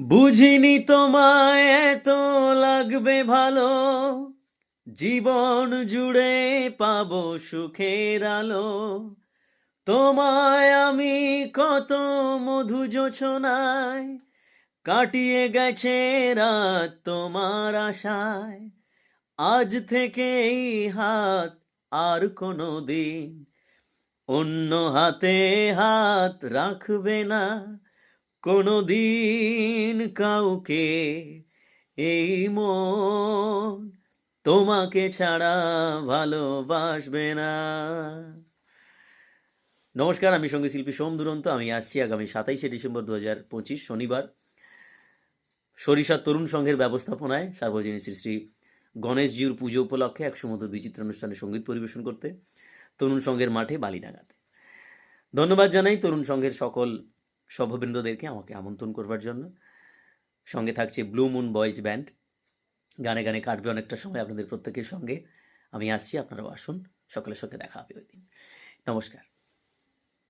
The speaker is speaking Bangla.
বুঝিনি তোমায় এত লাগবে ভালো। জীবন জুড়ে পাব সুখের আলো। তোমায় আমি কত মধু যোছনায় কাটিয়ে গেছে রাত তোমার আশায়। আজ থেকে এই হাত আর কোনো দিন অন্য হাতে হাত রাখবে না। কোনো দিন কাউকে এই মন তোমাকে ছাড়া ভালোবাসবে না। নমস্কার, আমি সংগীত শিল্পী সোম দুরন্ত। আমি আসছি আগামী সাতাইশে ডিসেম্বর দু হাজার পঁচিশ, শনিবার। সরিষা তরুণ সংঘের ব্যবস্থাপনায় সার্বজনীন শ্রী শ্রী গণেশজিউর পুজো উপলক্ষে এক সুমধুর বিচিত্র অনুষ্ঠানে সংগীত পরিবেশন করতে, তরুণ সংঘের মাঠে বালিনাগাতে ধন্যবাদ জানাই তরুণ সংঘের সকল সভ্যবৃন্দদেরকে আমাকে আমন্ত্রণ করবার জন্য। সঙ্গে থাকছে ব্লু মুন বয়েজ ব্যান্ড গানে গানে কাটবে অনেকটা সময় আপনাদের প্রত্যেকের সঙ্গে। আমি আসছি, আপনারাও আসুন। সকলের সঙ্গে দেখা হবে ওই দিন। নমস্কার।